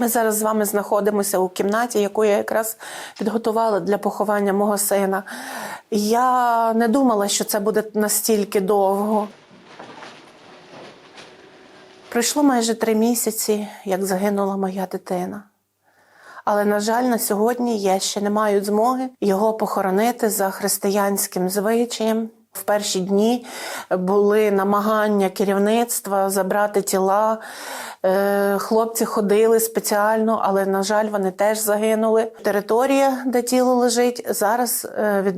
Ми зараз з вами знаходимося у кімнаті, яку я якраз підготувала для поховання мого сина. Я не думала, що це буде настільки довго. Пройшло майже три місяці, як загинула моя дитина. Але, на жаль, на сьогодні я ще не маю змоги його похоронити за християнським звичаєм. В перші дні були намагання керівництва забрати тіла. Е, Хлопці ходили спеціально, але, на жаль, вони теж загинули. Територія, де тіло лежить, зараз е,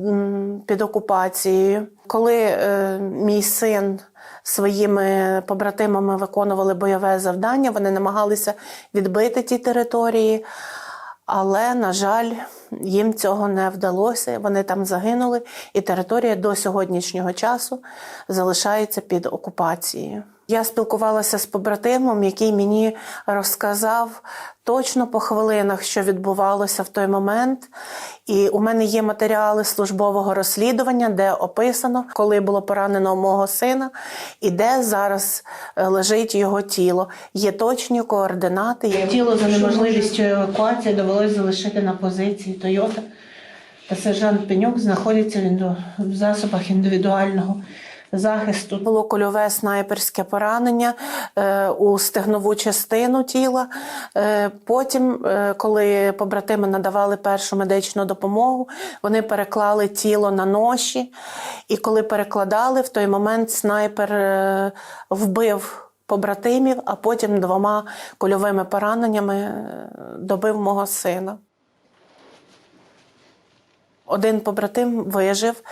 під окупацією. Коли е, мій син своїми побратимами виконували бойове завдання, вони намагалися відбити ті території. Але, на жаль, їм цього не вдалося. Вони там загинули, і територія до сьогоднішнього часу залишається під окупацією. Я спілкувалася з побратимом, який мені розказав точно по хвилинах, що відбувалося в той момент. І у мене є матеріали службового розслідування, де описано, коли було поранено мого сина, і де зараз е, лежить його тіло. Є точні координати. Тіло за неможливістю евакуації довелося залишити на позиції Тойота. Та сержант Пенюк знаходиться в засобах індивідуального захисту. Було кульове снайперське поранення е, у стегнову частину тіла. Е, потім, е, коли побратими надавали першу медичну допомогу, вони переклали тіло на ноші. І коли перекладали, в той момент снайпер вбив побратимів, а потім двома кульовими пораненнями добив мого сина. Один побратим вижив,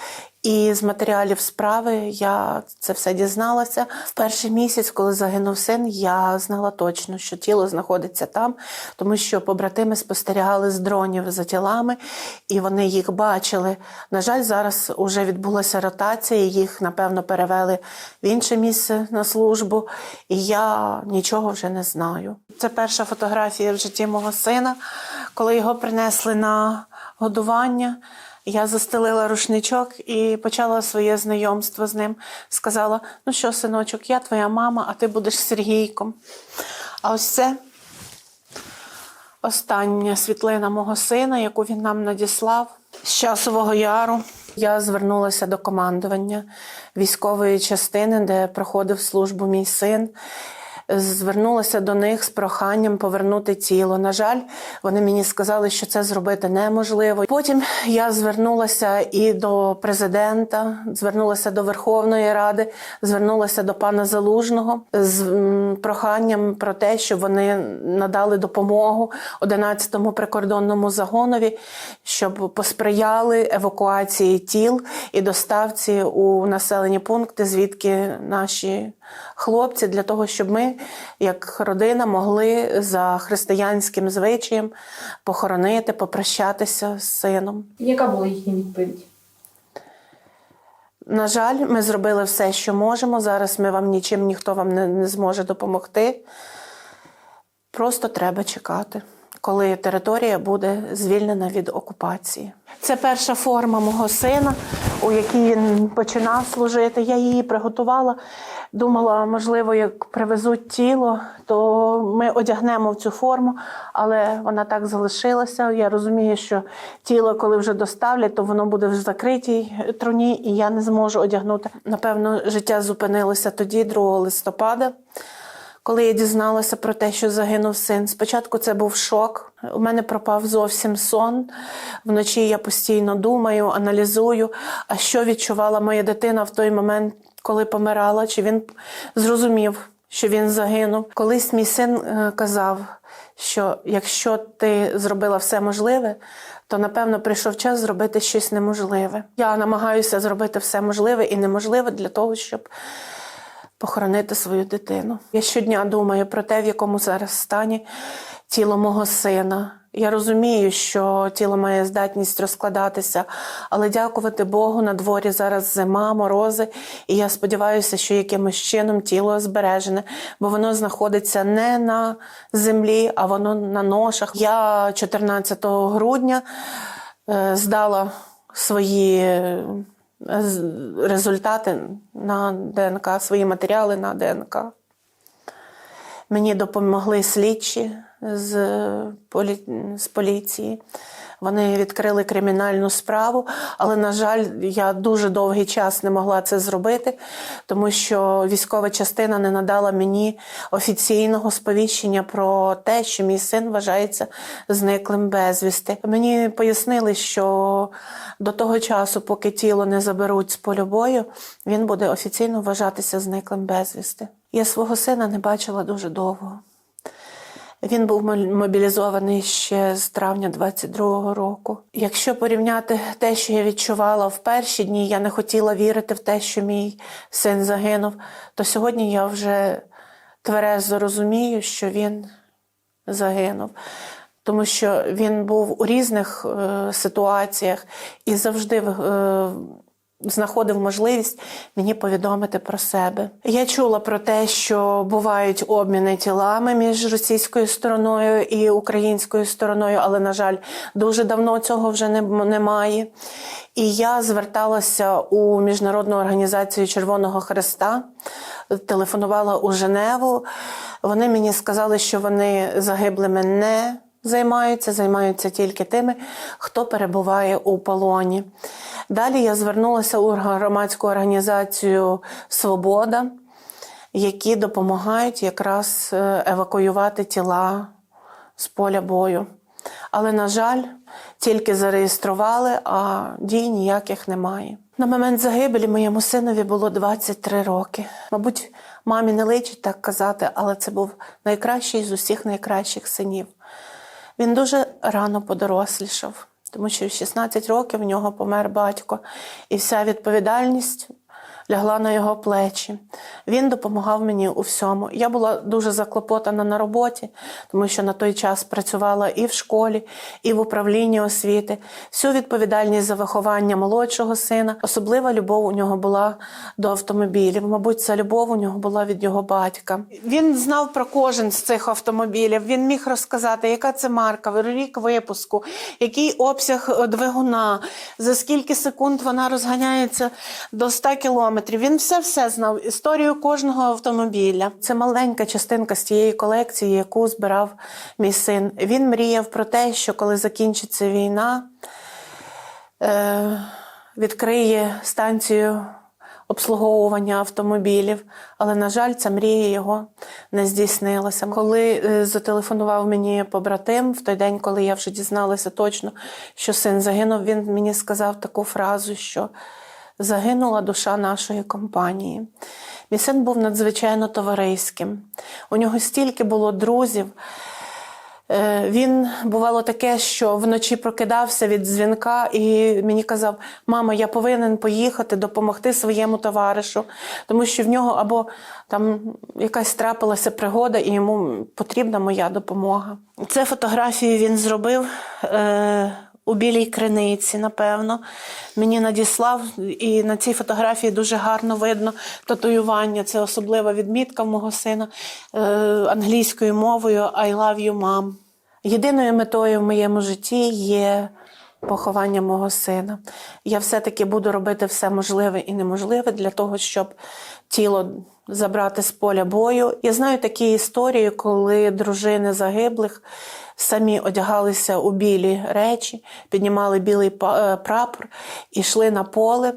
і з матеріалів справи я це все дізналася. В перший місяць, коли загинув син, я знала точно, що тіло знаходиться там, тому що побратими спостерігали з дронів за тілами, і вони їх бачили. На жаль, зараз вже відбулася ротація, їх напевно перевели в інше місце на службу, і я нічого вже не знаю. Це перша фотографія в житті мого сина, коли його принесли на годування. Я застелила рушничок і почала своє знайомство з ним. Сказала: ну що, синочок, я твоя мама, а ти будеш Сергійком. А ось це остання світлина мого сина, яку він нам надіслав з часового яру. Я звернулася до командування військової частини, де проходив службу мій син. Звернулася до них з проханням повернути тіло. На жаль, вони мені сказали, що це зробити неможливо. Потім я звернулася і до президента, звернулася до Верховної Ради, звернулася до пана Залужного з проханням про те, щоб вони надали допомогу 11-му прикордонному загонові, щоб посприяли евакуації тіл і доставці у населені пункти, звідки наші хлопці, для того, щоб ми, як родина, могли за християнським звичаєм похоронити, попрощатися з сином. Яка була їхня відповідь? На жаль, ми зробили все, що можемо. Зараз ми вам нічим ніхто вам не, не зможе допомогти. Просто треба чекати, коли територія буде звільнена від окупації. Це перша форма мого сина, у якій він починав служити. Я її приготувала. Думала, можливо, як привезуть тіло, то ми одягнемо в цю форму, але вона так залишилася. Я розумію, що тіло, коли вже доставлять, то воно буде в закритій труні, і я не зможу одягнути. Напевно, життя зупинилося тоді, 2 листопада. Коли я дізналася про те, що загинув син, спочатку це був шок. У мене пропав зовсім сон. Вночі я постійно думаю, аналізую, а що відчувала моя дитина в той момент, коли помирала, чи він зрозумів, що він загинув. Колись мій син е, казав, що якщо ти зробила все можливе, то напевно прийшов час зробити щось неможливе. Я намагаюся зробити все можливе і неможливе для того, щоб похоронити свою дитину. Я щодня думаю про те, в якому зараз стані тіло мого сина. Я розумію, що тіло має здатність розкладатися, але дякувати Богу, на дворі зараз зима, морози, і я сподіваюся, що якимось чином тіло збережене, бо воно знаходиться не на землі, а воно на ношах. Я 14 грудня е, здала свої результати на ДНК, свої матеріали на ДНК. Мені допомогли слідчі з, полі... з поліції. Вони відкрили кримінальну справу, але, на жаль, я дуже довгий час не могла це зробити, тому що військова частина не надала мені офіційного сповіщення про те, що мій син вважається зниклим безвісти. Мені пояснили, що до того часу, поки тіло не заберуть з полю бою, він буде офіційно вважатися зниклим безвісти. Я свого сина не бачила дуже довго. Він був мобілізований ще з травня 22-го року. Якщо порівняти те, що я відчувала в перші дні, я не хотіла вірити в те, що мій син загинув, то сьогодні я вже тверезо розумію, що він загинув. Тому що він був у різних е, ситуаціях і завжди е, знаходив можливість мені повідомити про себе. Я чула про те, що бувають обміни тілами між російською стороною і українською стороною, але, на жаль, дуже давно цього вже не, немає. І я зверталася у міжнародну організацію Червоного Хреста, телефонувала у Женеву. Вони мені сказали, що вони загиблими не займаються, займаються тільки тими, хто перебуває у полоні. Далі я звернулася у громадську організацію Свобода, які допомагають якраз е, евакуювати тіла з поля бою. Але, на жаль, тільки зареєстрували, а дій ніяких немає. На момент загибелі моєму синові було 23 роки. Мабуть, мамі не личить так казати, але це був найкращий з усіх найкращих синів. Він дуже рано подорослішав, тому що в 16 років в нього помер батько, і вся відповідальність лягла на його плечі. Він допомагав мені у всьому. Я була дуже заклопотана на роботі, тому що на той час працювала і в школі, і в управлінні освіти. Всю відповідальність за виховання молодшого сина. Особлива любов у нього була до автомобілів. Мабуть, ця любов у нього була від його батька. Він знав про кожен з цих автомобілів. Він міг розказати, яка це марка, рік випуску, який обсяг двигуна, за скільки секунд вона розганяється до 100 кілометрів. Він все все знав історію кожного автомобіля. Це маленька частинка з тієї колекції, яку збирав мій син. Він мріяв про те, що коли закінчиться війна, е, відкриє станцію обслуговування автомобілів. Але, на жаль, ця мрія його не здійснилася. Коли е, зателефонував мені побратим, в той день, коли я вже дізналася точно, що син загинув, він мені сказав таку фразу, що загинула душа нашої компанії. Мій син був надзвичайно товариським. У нього стільки було друзів. Е, Він бувало таке, що вночі прокидався від дзвінка і мені казав: Мамо, я повинен поїхати допомогти своєму товаришу, тому що в нього або там якась трапилася пригода, і йому потрібна моя допомога. Це фотографію він зробив. Е- у білій криниці, напевно, мені надіслав, і на цій фотографії дуже гарно видно татуювання. Це особлива відмітка мого сина е, англійською мовою I love you, mom. Єдиною метою в моєму житті є поховання мого сина. Я все-таки буду робити все можливе і неможливе для того, щоб тіло забрати з поля бою. Я знаю такі історії, коли дружини загиблих самі одягалися у білі речі, піднімали білий е, прапор і йшли на поле.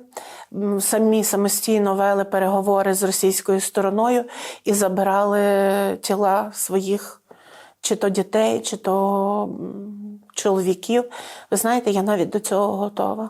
Самі самостійно вели переговори з російською стороною і забирали тіла своїх чи то дітей, чи то чоловіків. Ви знаєте, я навіть до цього готова.